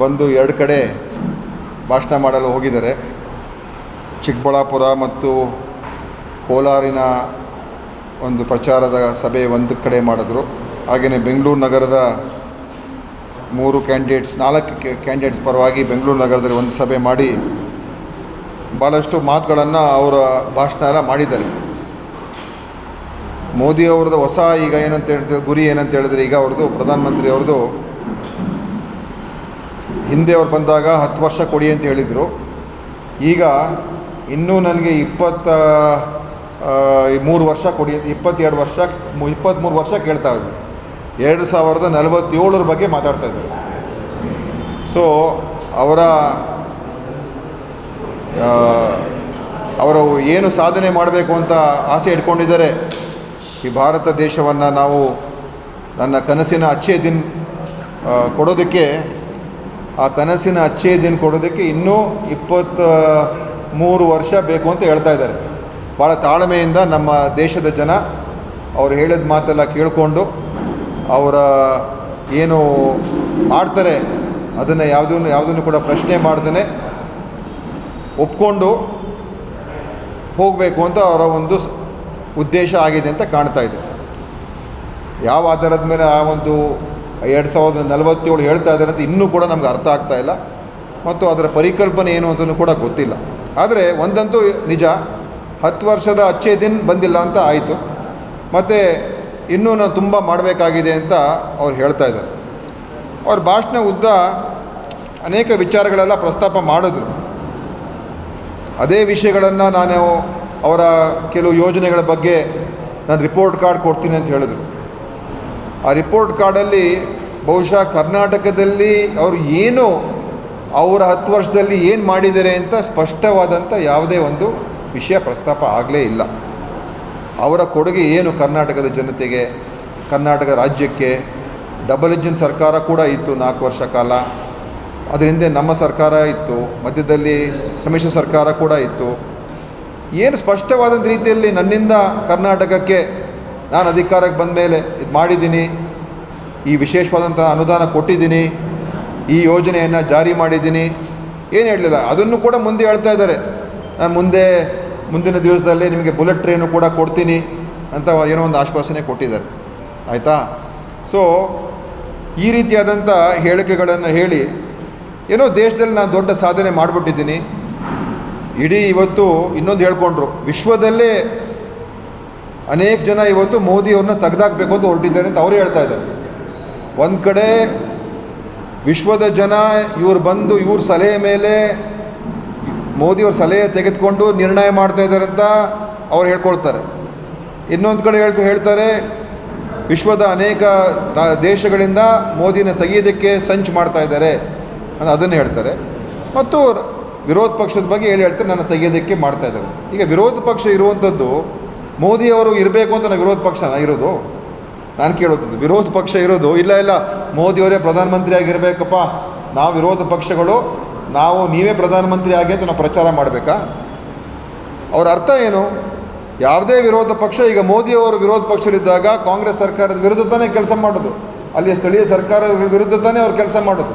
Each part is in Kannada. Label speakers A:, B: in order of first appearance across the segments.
A: ಬಂದು ಎರಡು ಕಡೆ ಭಾಷಣ ಮಾಡಲು ಹೋಗಿದ್ದಾರೆ. ಚಿಕ್ಕಬಳ್ಳಾಪುರ ಮತ್ತು ಕೋಲಾರಿನ ಒಂದು ಪ್ರಚಾರದ ಸಭೆ ಒಂದು ಕಡೆ ಮಾಡಿದ್ರು. ಹಾಗೆಯೇ ಬೆಂಗಳೂರು ನಗರದ ಮೂರು ಕ್ಯಾಂಡಿಡೇಟ್ಸ್ ನಾಲ್ಕು ಕ್ಯಾಂಡಿಡೇಟ್ಸ್ ಪರವಾಗಿ ಬೆಂಗಳೂರು ನಗರದಲ್ಲಿ ಒಂದು ಸಭೆ ಮಾಡಿ ಭಾಳಷ್ಟು ಮಾತುಗಳನ್ನು ಅವರ ಭಾಷಣ ಮಾಡಿದ್ದಾರೆ. ಮೋದಿ ಅವ್ರದ್ದು ಹೊಸ ಈಗ ಏನಂತ ಹೇಳ್ತಾರೆ, ಗುರಿ ಏನಂತ ಹೇಳಿದ್ರೆ ಈಗ ಅವ್ರದ್ದು ಪ್ರಧಾನಮಂತ್ರಿ ಅವ್ರದ್ದು ಹಿಂದೆ ಅವ್ರು ಬಂದಾಗ ಹತ್ತು ವರ್ಷ ಕೊಡಿ ಅಂತ ಹೇಳಿದರು. ಈಗ ಇನ್ನೂ ನನಗೆ ಇಪ್ಪತ್ತ ಮೂರು ವರ್ಷ ಕೊಡಿ ಇಪ್ಪತ್ತೆರಡು ವರ್ಷ ಇಪ್ಪತ್ತ್ಮೂರು ವರ್ಷ ಕೇಳ್ತಾ ಇದ್ದೆ. ಎರಡು ಸಾವಿರದ ನಲವತ್ತೇಳರ ಬಗ್ಗೆ ಮಾತಾಡ್ತಾ ಇದ್ದಾರೆ ಸೊ ಅವರ ಅವರು ಏನು ಸಾಧನೆ ಮಾಡಬೇಕು ಅಂತ ಆಸೆ ಇಟ್ಕೊಂಡಿದ್ದಾರೆ. ಈ ಭಾರತ ದೇಶವನ್ನು ನಾವು ನನ್ನ ಕನಸಿನ ಅಚ್ಚೇ ದಿನ ಕೊಡೋದಕ್ಕೆ ಆ ಕನಸಿನ ಅಚ್ಚೇ ದಿನ ಕೊಡೋದಕ್ಕೆ ಇನ್ನೂ ಇಪ್ಪತ್ತ ಮೂರು ವರ್ಷ ಬೇಕು ಅಂತ ಹೇಳ್ತಾ ಇದ್ದಾರೆ. ಭಾಳ ತಾಳ್ಮೆಯಿಂದ ನಮ್ಮ ದೇಶದ ಜನ ಅವ್ರು ಹೇಳಿದ ಮಾತೆಲ್ಲ ಕೇಳಿಕೊಂಡು ಅವರ ಏನು ಮಾಡ್ತಾರೆ ಅದನ್ನು ಯಾವುದನ್ನು ಯಾವುದನ್ನು ಕೂಡ ಪ್ರಶ್ನೆ ಮಾಡ್ದೇ ಒಪ್ಕೊಂಡು ಹೋಗಬೇಕು ಅಂತ ಅವರ ಒಂದು ಉದ್ದೇಶ ಆಗಿದೆ ಅಂತ ಕಾಣ್ತಾ ಇದೆ. ಯಾವ ಆಧಾರದ ಮೇಲೆ ಆ ಒಂದು ಎರಡು ಸಾವಿರದ ನಲವತ್ತೇಳು ಹೇಳ್ತಾ ಇದ್ದಾರೆ ಅಂತ ಇನ್ನೂ ಕೂಡ ನಮ್ಗೆ ಅರ್ಥ ಆಗ್ತಾ ಇಲ್ಲ. ಮತ್ತು ಅದರ ಪರಿಕಲ್ಪನೆ ಏನು ಅಂತಲೂ ಕೂಡ ಗೊತ್ತಿಲ್ಲ. ಆದರೆ ಒಂದಂತೂ ನಿಜ, ಹತ್ತು ವರ್ಷದ ಅಚ್ಚೆ ದಿನ ಬಂದಿಲ್ಲ ಅಂತ ಆಯಿತು. ಮತ್ತು ಇನ್ನೂ ನಾವು ತುಂಬ ಮಾಡಬೇಕಾಗಿದೆ ಅಂತ ಅವ್ರು ಹೇಳ್ತಾ ಇದ್ದಾರೆ. ಅವ್ರ ಭಾಷಣ ಉದ್ದ ಅನೇಕ ವಿಚಾರಗಳೆಲ್ಲ ಪ್ರಸ್ತಾಪ ಮಾಡಿದ್ರು. ಅದೇ ವಿಷಯಗಳನ್ನು ನಾನು ಅವರ ಕೆಲವು ಯೋಜನೆಗಳ ಬಗ್ಗೆ ನಾನು ರಿಪೋರ್ಟ್ ಕಾರ್ಡ್ ಕೊಡ್ತೀನಿ ಅಂತ ಹೇಳಿದರು. ಆ ರಿಪೋರ್ಟ್ ಕಾರ್ಡಲ್ಲಿ ಬಹುಶಃ ಕರ್ನಾಟಕದಲ್ಲಿ ಅವರು ಏನು ಅವರ ಹತ್ತು ವರ್ಷದಲ್ಲಿ ಏನು ಮಾಡಿದ್ದಾರೆ ಅಂತ ಸ್ಪಷ್ಟವಾದಂಥ ಯಾವುದೇ ಒಂದು ವಿಷಯ ಪ್ರಸ್ತಾಪ ಆಗಲೇ ಇಲ್ಲ. ಅವರ ಕೊಡುಗೆ ಏನು ಕರ್ನಾಟಕದ ಜನತೆಗೆ, ಕರ್ನಾಟಕ ರಾಜ್ಯಕ್ಕೆ? ಡಬಲ್ ಇಂಜಿನ್ ಸರ್ಕಾರ ಕೂಡ ಇತ್ತು ನಾಲ್ಕು ವರ್ಷ ಕಾಲ. ಅದರಿಂದ ನಮ್ಮ ಸರ್ಕಾರ ಇತ್ತು, ಮಧ್ಯದಲ್ಲಿ ಸಮ್ಮಿಶ್ರ ಸರ್ಕಾರ ಕೂಡ ಇತ್ತು. ಏನು ಸ್ಪಷ್ಟವಾದ ರೀತಿಯಲ್ಲಿ ನನ್ನಿಂದ ಕರ್ನಾಟಕಕ್ಕೆ ನಾನು ಅಧಿಕಾರಕ್ಕೆ ಬಂದ ಮೇಲೆ ಇದು ಮಾಡಿದ್ದೀನಿ, ಈ ವಿಶೇಷವಾದಂಥ ಅನುದಾನ ಕೊಟ್ಟಿದ್ದೀನಿ, ಈ ಯೋಜನೆಯನ್ನು ಜಾರಿ ಮಾಡಿದ್ದೀನಿ. ಏನು ಹೇಳಲಿಲ್ಲ? ಅದನ್ನು ಕೂಡ ಮುಂದೆ ಹೇಳ್ತಾ ಇದ್ದಾರೆ. ನಾನು ಮುಂದೆ, ಮುಂದಿನ ದಿವಸದಲ್ಲಿ ನಿಮಗೆ ಬುಲೆಟ್ ಟ್ರೈನು ಕೂಡ ಕೊಡ್ತೀನಿ ಅಂತ ಏನೋ ಒಂದು ಆಶ್ವಾಸನೆ ಕೊಟ್ಟಿದ್ದಾರೆ. ಆಯಿತಾ? ಸೊ ಈ ರೀತಿಯಾದಂಥ ಹೇಳಿಕೆಗಳನ್ನು ಹೇಳಿ, ಏನೋ ದೇಶದಲ್ಲಿ ನಾನು ದೊಡ್ಡ ಸಾಧನೆ ಮಾಡಿಬಿಟ್ಟಿದ್ದೀನಿ. ಇಡೀ ಇವತ್ತು ಇನ್ನೊಂದು ಹೇಳ್ಕೊಂಡ್ರು, ವಿಶ್ವದಲ್ಲೇ ಅನೇಕ ಜನ ಇವತ್ತು ಮೋದಿಯವ್ರನ್ನ ತೆಗೆದಾಕ್ಬೇಕು ಅಂತ ಹೊರಟಿದ್ದಾರೆ ಅಂತ ಅವರು ಹೇಳ್ತಾ ಇದ್ದಾರೆ. ಒಂದು ಕಡೆ ವಿಶ್ವದ ಜನ ಇವ್ರು ಬಂದು ಇವ್ರ ಸಲಹೆ ಮೇಲೆ ಮೋದಿಯವ್ರ ಸಲಹೆ ತೆಗೆದುಕೊಂಡು ನಿರ್ಣಯ ಮಾಡ್ತಾ ಇದ್ದಾರೆ ಅಂತ ಅವ್ರು ಹೇಳ್ಕೊಳ್ತಾರೆ. ಇನ್ನೊಂದು ಕಡೆ ಹೇಳ್ಕೊ, ಹೇಳ್ತಾರೆ ವಿಶ್ವದ ಅನೇಕ ರಾ- ದೇಶಗಳಿಂದ ಮೋದಿನ ತೆಗೆಯೋದಕ್ಕೆ ಸಂಚು ಮಾಡ್ತಾ ಇದ್ದಾರೆ ಅಂತ ಅದನ್ನು ಹೇಳ್ತಾರೆ. ಮತ್ತು ವಿರೋಧ ಪಕ್ಷದ ಬಗ್ಗೆ ಹೇಳಿ ಹೇಳ್ತಾರೆ, ನನ್ನ ತೆಗೆಯೋದಕ್ಕೆ ಮಾಡ್ತಾ ಇದ್ದಾರೆ ಈಗ ವಿರೋಧ ಪಕ್ಷ ಇರುವಂಥದ್ದು ಮೋದಿಯವರು ಇರಬೇಕು ಅಂತ ನಾವು ವಿರೋಧ ಪಕ್ಷ ಇರೋದು. ನಾನು ಕೇಳೋದು, ವಿರೋಧ ಪಕ್ಷ ಇರೋದು. ಇಲ್ಲ ಇಲ್ಲ, ಮೋದಿಯವರೇ ಪ್ರಧಾನಮಂತ್ರಿ ಆಗಿರಬೇಕಪ್ಪ. ನಾವು ವಿರೋಧ ಪಕ್ಷಗಳು, ನಾವು ನೀವೇ ಪ್ರಧಾನಮಂತ್ರಿ ಆಗಿ ಅಂತ ನಾವು ಪ್ರಚಾರ ಮಾಡಬೇಕಾ? ಅವ್ರ ಅರ್ಥ ಏನು? ಯಾವುದೇ ವಿರೋಧ ಪಕ್ಷ, ಈಗ ಮೋದಿಯವರು ವಿರೋಧ ಪಕ್ಷದಲ್ಲಿದ್ದಾಗ ಕಾಂಗ್ರೆಸ್ ಸರ್ಕಾರದ ವಿರುದ್ಧ ತಾನೇ ಕೆಲಸ ಮಾಡೋದು. ಅಲ್ಲಿಯ ಸ್ಥಳೀಯ ಸರ್ಕಾರದ ವಿರುದ್ಧ ತಾನೇ ಅವ್ರು ಕೆಲಸ ಮಾಡೋದು.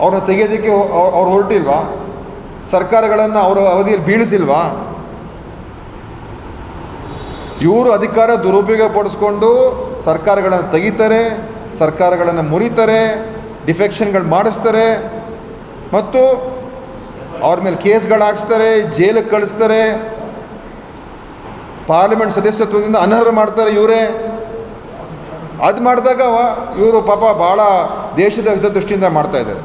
A: ಅವ್ರನ್ನ ತೆಗೆಯೋದಕ್ಕೆ ಅವ್ರು ಹೊರಟಿಲ್ವಾ? ಸರ್ಕಾರಗಳನ್ನು ಅವರ ಅವಧಿಯಲ್ಲಿ ಬೀಳಿಸಿಲ್ವಾ? ಇವರು ಅಧಿಕಾರ ದುರುಪಯೋಗ ಪಡಿಸ್ಕೊಂಡು ಸರ್ಕಾರಗಳನ್ನು ತೆಗಿತಾರೆ, ಸರ್ಕಾರಗಳನ್ನು ಮುರಿತಾರೆ, ಡಿಫೆಕ್ಷನ್ಗಳು ಮಾಡಿಸ್ತಾರೆ ಮತ್ತು ಅವ್ರ ಮೇಲೆ ಕೇಸ್ಗಳು ಹಾಕ್ಸ್ತಾರೆ ಜೈಲಿಗೆ ಕಳಿಸ್ತಾರೆ. ಪಾರ್ಲಿಮೆಂಟ್ ಸದಸ್ಯತ್ವದಿಂದ ಅನರ್ಹ ಮಾಡ್ತಾರೆ ಇವರೇ. ಅದು ಮಾಡಿದಾಗ ಇವರು ಪಾಪ ಭಾಳ ದೇಶದ ಹಿತದೃಷ್ಟಿಯಿಂದ ಮಾಡ್ತಾ ಇದ್ದಾರೆ.